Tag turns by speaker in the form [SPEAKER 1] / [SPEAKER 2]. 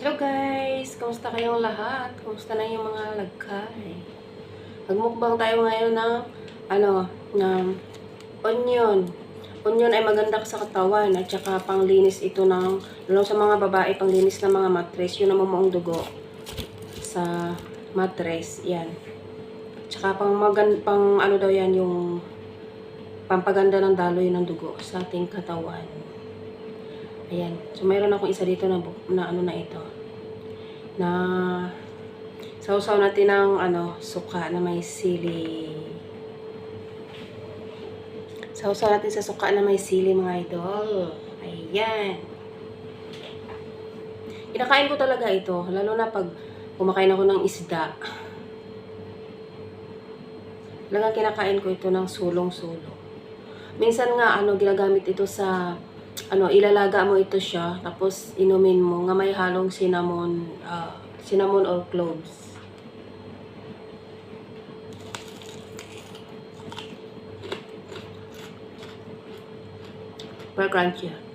[SPEAKER 1] Hello guys! Kamusta kayong lahat? Kamusta na yung mga lagkay? Magmukbang tayo ngayon ng ano, ng onion. Onion ay maganda sa katawan at saka panglinis ito ng, lalo sa mga babae, panglinis ng mga matres, yun ang mamuong dugo sa matres, yan. Tsaka pang, magan, pang ano daw yan, yung pampaganda ng daloy ng dugo sa ating katawan. Ayan. So, mayroon akong isa dito na, na ano na ito. Na sausaw natin ng ano, suka na may sili. Sausaw natin sa suka na may sili mga idol. Ayan. Kinakain ko talaga ito. Lalo na pag kumakain ako ng isda. Talagang kinakain ko ito ng sulong-sulong. Minsan nga, ano, ginagamit ito sa ano, ilalaga mo ito siya, tapos inumin mo, nga may halong cinnamon, ah, cinnamon or cloves. Super crunchy.